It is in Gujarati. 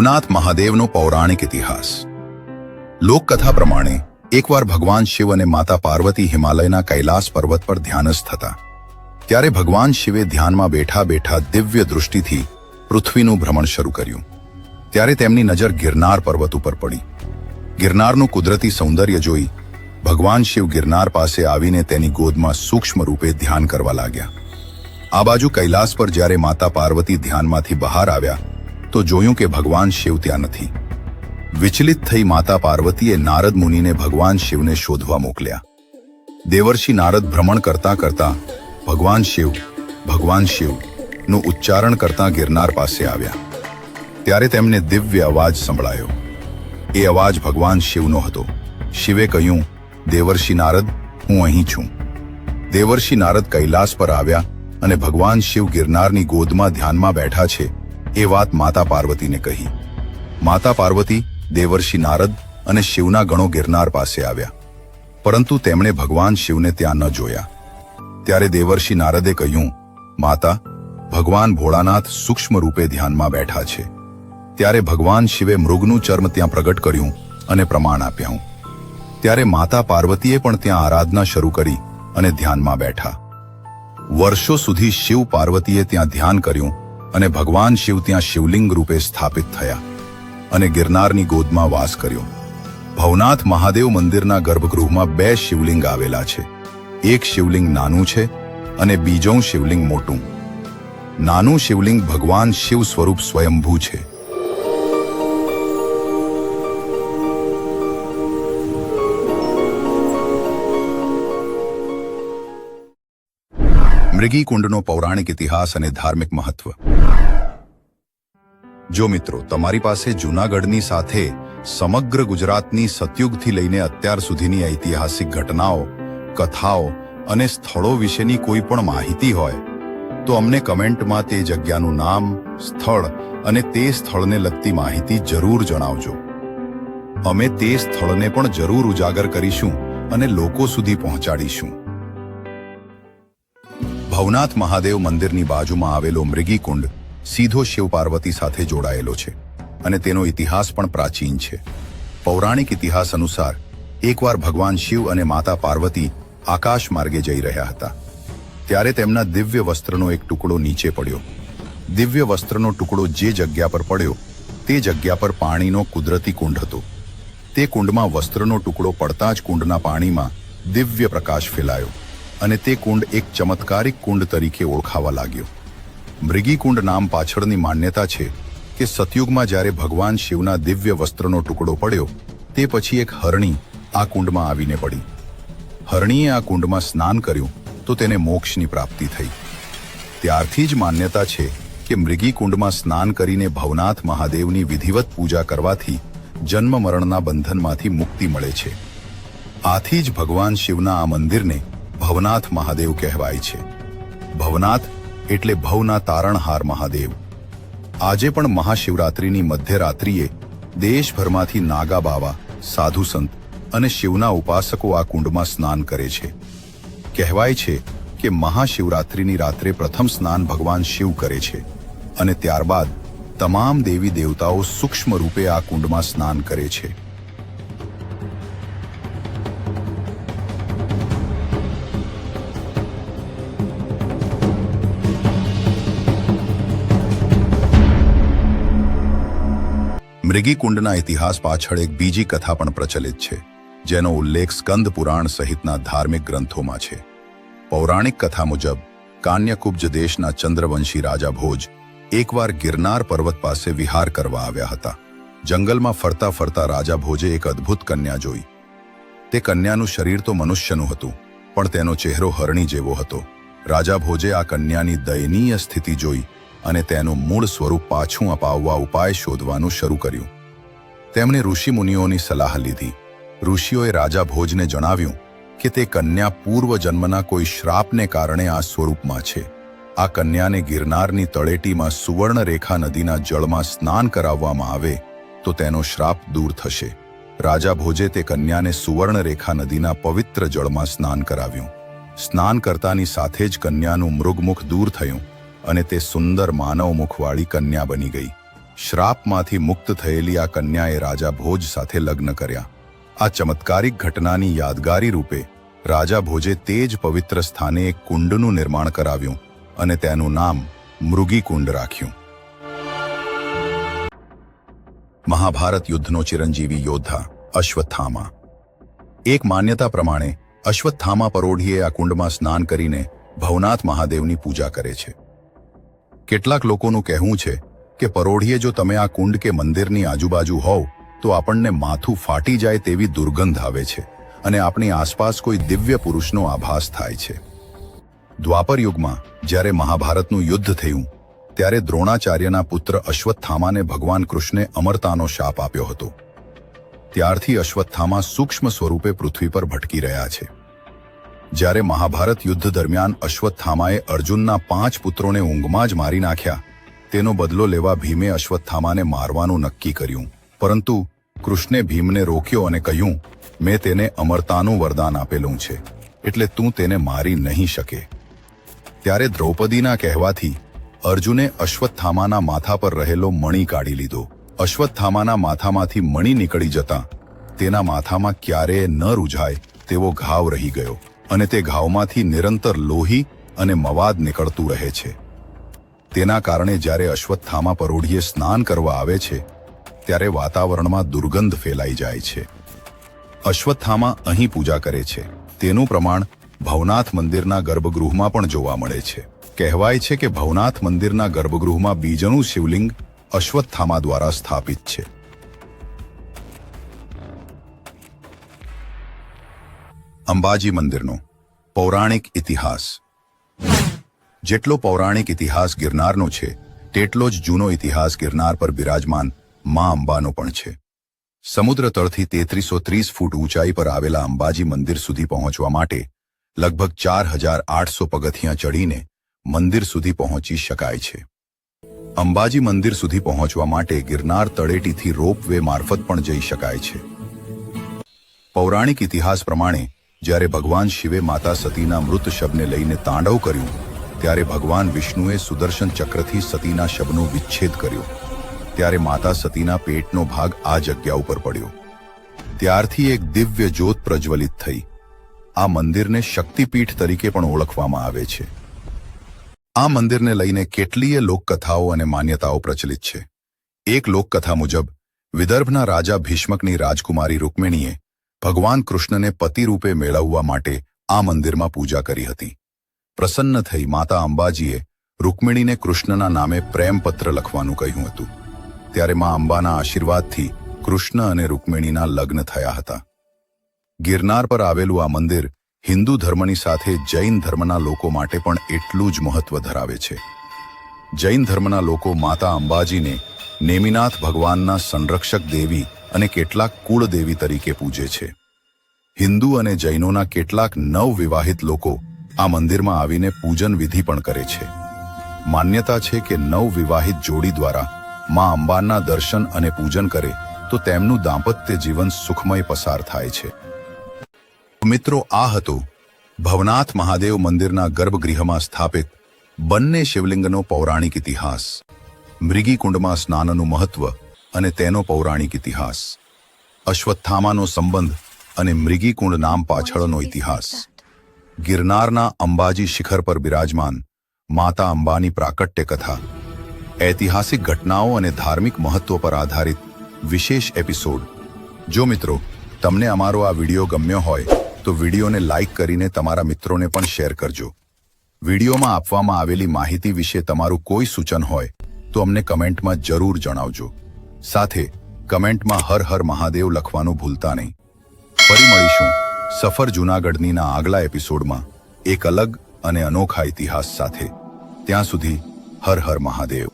ભવનાથ મહાદેવનો પૌરાણિક ઇતિહાસ. લોકકથા પ્રમાણે, એકવાર ભગવાન શિવ અને માતા પાર્વતી હિમાલયના કૈલાસ પર્વત પર ધ્યાનસ્થ હતા. ત્યારે ભગવાન શિવે ધ્યાનમાં બેઠા બેઠા દિવ્ય દૃષ્ટિથી પૃથ્વીનું ભ્રમણ શરૂ કર્યું. ત્યારે તેમની નજર ગિરનાર પર્વત ઉપર પડી. ગિરનારનું કુદરતી સૌંદર્ય જોઈ, ભગવાન શિવ ગિરનાર પાસે આવીને તેની ગોદમાં સૂક્ષ્મ રૂપે ધ્યાન કરવા લાગ્યા. આ બાજુ કૈલાસ પર જ્યારે માતા પાર્વતી ધ્યાનમાંથી બહાર આવ્યા તો જોયું કે ભગવાન શિવ ત્યાં નથી. વિચલિત થઈ માતા પાર્વતીએ નારદ મુનિને ભગવાન શિવને શોધવા મોકલ્યા. દેવર્ષિ નારદ ભ્રમણ કરતા કરતા ભગવાન શિવ ભગવાન શિવનું ઉચ્ચારણ કરતા ગિરનાર પાસે આવ્યા. ત્યારે તેમને દિવ્ય અવાજ સંભળાયો. એ અવાજ ભગવાન શિવનો હતો. શિવે કહ્યું, દેવર્ષિ નારદ, હું અહીં છું. દેવર્ષિ નારદ કૈલાસ પર આવ્યા અને ભગવાન શિવ ગિરનારની ગોદમાં ધ્યાનમાં બેઠા છે એ વાત માતા પાર્વતીને કહી. માતા પાર્વતી દેવર્ષિ નારદ અને શિવના ગણો ગિરનાર પાસે આવ્યા. પરંતુ તેમણે ભગવાન શિવને ત્યાં ન જોયા. ત્યારે દેવર્ષિ નારદે કહ્યું, માતા, ભગવાન ભોળાનાથ સૂક્ષ્મ રૂપે ધ્યાનમાં બેઠા છે. ત્યારે ભગવાન શિવે મૃગનું ચર્મ ત્યાં પ્રગટ કર્યું અને પ્રમાણ આપ્યા ત્યારે માતા પાર્વતીએ પણ ત્યાં આરાધના શરૂ કરી અને ધ્યાનમાં બેઠા. વર્ષો સુધી શિવ પાર્વતીએ ત્યાં ધ્યાન કર્યું અને ભગવાન શિવ ત્યાં શિવલિંગ રૂપે સ્થાપિત થયા અને ગિરનારની ગોદમાં વાસ કર્યો. ભવનાથ મહાદેવ મંદિરના ગર્ભગૃહમાં બે શિવલિંગ આવેલા છે. એક શિવલિંગ નાનું છે અને બીજું શિવલિંગ મોટું. નાનું શિવલિંગ ભગવાન શિવ સ્વરૂપ સ્વયંભૂ છે. મૃગી કુંડનો પૌરાણિક ઇતિહાસ અને ધાર્મિક મહત્વ. જો મિત્રો, તમારી પાસે જૂનાગઢની સાથે સમગ્ર ગુજરાતની સતયુગથી લઈને અત્યાર સુધીની ઐતિહાસિક ઘટનાઓ, કથાઓ અને સ્થળો વિશેની કોઈ પણ માહિતી હોય, તો અમને કમેન્ટમાં તે જગ્યાનું નામ, સ્થળ અને તે સ્થળને લગતી માહિતી જરૂર જણાવજો. અમે તે સ્થળને પણ જરૂર ઉજાગર કરીશું અને લોકો સુધી પહોંચાડીશું. ભવનાથ મહાદેવ મંદિરની બાજુમાં આવેલો મૃગીકુંડ સીધો શિવ પાર્વતી સાથે જોડાયેલો છે અને તેનો ઇતિહાસ પણ પ્રાચીન છે. પૌરાણિક ઇતિહાસ અનુસાર, એકવાર ભગવાન શિવ અને માતા પાર્વતી આકાશ માર્ગે જઈ રહ્યા હતા. ત્યારે તેમના દિવ્ય વસ્ત્રનો એક ટુકડો નીચે પડ્યો. દિવ્ય વસ્ત્રનો ટુકડો જે જગ્યા પર પડ્યો, તે જગ્યા પર પાણીનો કુદરતી કુંડ હતો. તે કુંડમાં વસ્ત્રનો ટુકડો પડતા જ કુંડના પાણીમાં દિવ્ય પ્રકાશ ફેલાયો અને તે કુંડ એક ચમત્કારિક કુંડ તરીકે ઓળખાવા લાગ્યો. મૃગીકુંડ નામ પાછળની માન્યતા છે કે સતયુગમાં જ્યારે ભગવાન શિવના દિવ્ય વસ્ત્રનો ટુકડો પડ્યો, તે પછી એક હરણી આ કુંડમાં આવીને પડી. હરણીએ આ કુંડમાં સ્નાન કર્યું તો તેને મોક્ષની પ્રાપ્તિ થઈ. ત્યારથી જ માન્યતા છે કે મૃગી કુંડમાં સ્નાન કરીને ભવનાથ મહાદેવની વિધિવત પૂજા કરવાથી જન્મ મરણના બંધનમાંથી મુક્તિ મળે છે. આથી જ ભગવાન શિવના આ મંદિરને ભવનાથ મહાદેવ કહેવાય છે. ભવનાથ એટલે ભવના તારણહાર મહાદેવ. આજે પણ મહાશિવરાત્રિની મધ્યરાત્રિએ દેશભરમાંથી નાગા બાવા, સાધુ સંત અને શિવના ઉપાસકો આ કુંડમાં સ્નાન કરે છે. કહેવાય છે કે મહાશિવરાત્રિની રાત્રે પ્રથમ સ્નાન ભગવાન શિવ કરે છે અને ત્યારબાદ તમામ દેવી દેવતાઓ સૂક્ષ્મ રૂપે આ કુંડમાં સ્નાન કરે છે. મૃગીકુંડના ઇતિહાસ પાછળ એક બીજી કથા પણ પ્રચલિત છે, જેનો ઉલ્લેખ સ્કંદ પુરાણ સહિતના ધાર્મિક ગ્રંથોમાં છે. પૌરાણિક કથા મુજબ, કાન્યકુબ્જ દેશના ચંદ્રવંશી રાજા ભોજ એકવાર ગિરનાર પર્વત પાસે વિહાર કરવા આવ્યા હતા. જંગલમાં ફરતા ફરતા રાજા ભોજે એક અદ્ભુત કન્યા જોઈ. તે કન્યાનું શરીર તો મનુષ્યનું હતું, પણ તેનો ચહેરો હરણી જેવો હતો. રાજા ભોજે આ કન્યાની દયનીય સ્થિતિ જોઈ અને તેનું મૂળ સ્વરૂપ પાછું અપાવવા ઉપાય શોધવાનું શરૂ કર્યું. તેમણે ઋષિમુનિઓની સલાહ લીધી. ઋષિઓએ રાજા ભોજને જણાવ્યું કે તે કન્યા પૂર્વ જન્મના કોઈ શ્રાપને કારણે આ સ્વરૂપમાં છે. આ કન્યાને ગિરનારની તળેટીમાં સુવર્ણરેખા નદીના જળમાં સ્નાન કરાવવામાં આવે તો તેનો શ્રાપ દૂર થશે. રાજા ભોજે તે કન્યાને સુવર્ણરેખા નદીના પવિત્ર જળમાં સ્નાન કરાવ્યું. સ્નાન કરતાની સાથે જ કન્યાનું મૃગમુખ દૂર થયું. અને તે સુંદર માનવ મુખવાળી કન્યા બની ગઈ. શ્રાપમાંથી મુક્ત થયેલી આ કન્યાએ રાજા ભોજ સાથે લગ્ન કર્યા. આ ચમત્કારિક ઘટનાની યાદગારી રૂપે રાજા ભોજે તે જ પવિત્ર સ્થાને એક કુંડનું નિર્માણ કરાવ્યું અને તેનું નામ મૃગી કુંડ રાખ્યું. મહાભારત યુદ્ધનો ચિરંજીવી યોદ્ધા અશ્વત્થામા. એક માન્યતા પ્રમાણે અશ્વત્થામા પરોઢીએ આ કુંડમાં સ્નાન કરીને ભવનાથ મહાદેવની પૂજા કરે છે. કેટલાક લોકોનું કહેવું છે કે પરોઢીએ જો તમે આ કુંડ કે મંદિરની આજુબાજુ હોવ, તો આપણને માથું ફાટી જાય તેવી દુર્ગંધ આવે છે અને આપણી આસપાસ કોઈ દિવ્ય પુરુષનો આભાસ થાય છે. દ્વાપર યુગમાં, જ્યારે મહાભારતનું યુદ્ધ થયું, ત્યારે દ્રોણાચાર્યના પુત્ર અશ્વત્થામાને ભગવાન કૃષ્ણે અમરતાનો શાપ આપ્યો હતો. ત્યારથી અશ્વત્થામા સૂક્ષ્મ સ્વરૂપે પૃથ્વી પર ભટકી રહ્યા છે. જ્યારે મહાભારત યુદ્ધ દરમિયાન અશ્વત્થામાએ અર્જુનના પાંચ પુત્રોને ઊંઘમાં જ મારી નાખ્યા. તેનો બદલો લેવા ભીમે અશ્વત્થામાને મારવાનું નક્કી કર્યું. પરંતુ કૃષ્ણે ભીમને રોક્યો અને કહ્યું, મેં તેને અમરતાનું વરદાન આપેલું છે, એટલે તું તેને મારી નહીં શકે. ત્યારે દ્રૌપદીના કહેવાથી અર્જુને અશ્વત્થામાના માથા પર રહેલો મણી કાઢી લીધો. અશ્વત્થામાના માથામાંથી મણી નીકળી જતા તેના માથામાં ક્યારેય ન રૂઝાય તેવો ઘાવ રહી ગયો. અને તે ઘાવમાંથી નિરંતર લોહી અને મવાદ નીકળતું રહે છે. તેના કારણે જ્યારે અશ્વત્થામા પરોઢીએ સ્નાન કરવા આવે છે, ત્યારે વાતાવરણમાં દુર્ગંધ ફેલાઈ જાય છે. અશ્વત્થામા અહીં પૂજા કરે છે. તેનું પ્રમાણ ભવનાથ મંદિરના ગર્ભગૃહમાં પણ જોવા મળે છે. કહેવાય છે કે ભવનાથ મંદિરના ગર્ભગૃહમાં બીજનું શિવલિંગ અશ્વત્થામા દ્વારા સ્થાપિત છે. અંબાજી મંદિરનો પૌરાણિક ઇતિહાસ. જેટલો પૌરાણિક ઇતિહાસ ગિરનારનો છે, તેટલો જ જૂનો ઇતિહાસ ગિરનાર પર બિરાજમાન મા અંબાનો પણ છે. સમુદ્ર તળથી તેત્રીસો ત્રીસ ફૂટ ઊંચાઈ પર આવેલા અંબાજી મંદિર સુધી પહોંચવા માટે લગભગ ચાર હજાર આઠસો પગથિયાં ચડીને મંદિર સુધી પહોંચી શકાય છે. અંબાજી મંદિર સુધી પહોંચવા માટે ગિરનાર તળેટીથી રોપ વે મારફત પણ જઈ શકાય છે. પૌરાણિક ઇતિહાસ પ્રમાણે જ્યારે ભગવાન શિવે માતા સતીના મૃત શબને લઈને તાંડવ કર્યું, ત્યારે ભગવાન વિષ્ણુએ સુદર્શન ચક્રથી સતીના શબનો વિચ્છેદ કર્યો. ત્યારે માતા સતીના પેટનો ભાગ આ જગ્યા ઉપર પડ્યો. ત્યારથી એક દિવ્ય જ્યોત પ્રજ્વલિત થઈ. આ મંદિરને શક્તિપીઠ તરીકે પણ ઓળખવામાં આવે છે. આ મંદિરને લઈને કેટલીય લોકકથાઓ અને માન્યતાઓ પ્રચલિત છે. એક લોકકથા મુજબ, વિદર્ભના રાજા ભીષ્મકની રાજકુમારી રૂકમિણીએ ભગવાન કૃષ્ણને પતિ રૂપે મેળવવા માટે આ મંદિરમાં પૂજા કરી હતી. પ્રસન્ન થઈ માતા અંબાજીએ રૂકમિણીને કૃષ્ણના નામે પ્રેમપત્ર લખવાનું કહ્યું હતું. ત્યારે મા અંબાના આશીર્વાદથી કૃષ્ણ અને રૂકમિણીના લગ્ન થયા હતા. ગિરનાર પર આવેલું આ મંદિર હિન્દુ ધર્મની સાથે જૈન ધર્મના લોકો માટે પણ એટલું જ મહત્વ ધરાવે છે. જૈન ધર્મના લોકો માતા અંબાજીને નેમિનાથ ભગવાનના સંરક્ષક દેવી અને કેટલાક કુળદેવી તરીકે પૂજે છે. હિન્દુ અને જૈનોના કેટલાક નવવિવાહિત લોકો આ મંદિરમાં આવીને પૂજન વિધિ પણ કરે છે. માન્યતા છે કે નવવિવાહિત જોડી દ્વારા મા અંબાના દર્શન અને પૂજન કરે તો તેમનું દાંપત્ય જીવન સુખમય પસાર થાય છે. મિત્રો, આ હતો ભવનાથ મહાદેવ મંદિરના ગર્ભગૃહમાં સ્થાપિત બંને શિવલિંગનો પૌરાણિક ઇતિહાસ. મૃગીકુંડમાં સ્નાનનું મહત્વ અને તેનો પૌરાણિક ઇતિહાસ. અશ્વત્થામાનો સંબંધ અને મૃગીકુંડ નામ પાછળનો ઇતિહાસ. ગિરનારના અંબાજી શિખર પર બિરાજમાન માતા અંબાની પ્રાકટ્ય કથા. ઐતિહાસિક ઘટનાઓ અને ધાર્મિક મહત્વ પર આધારિત વિશેષ એપિસોડ. જો મિત્રો તમને અમારો આ વિડિયો ગમ્યો હોય તો વિડીયોને લાઇક કરીને તમારા મિત્રોને પણ શેર કરજો. વિડીયોમાં આપવામાં આવેલી માહિતી વિશે તમારું કોઈ સૂચન હોય તો અમને કમેન્ટમાં જરૂર જણાવજો. સાથે કમેન્ટમાં હર હર મહાદેવ લખવાનું ભૂલતા નહીં. ફરી મળીશું. સફર જૂનાગઢનીના આગલા એપિસોડમાં એક અલગ અને અનોખા ઇતિહાસ સાથે. ત્યાં સુધી હર હર મહાદેવ.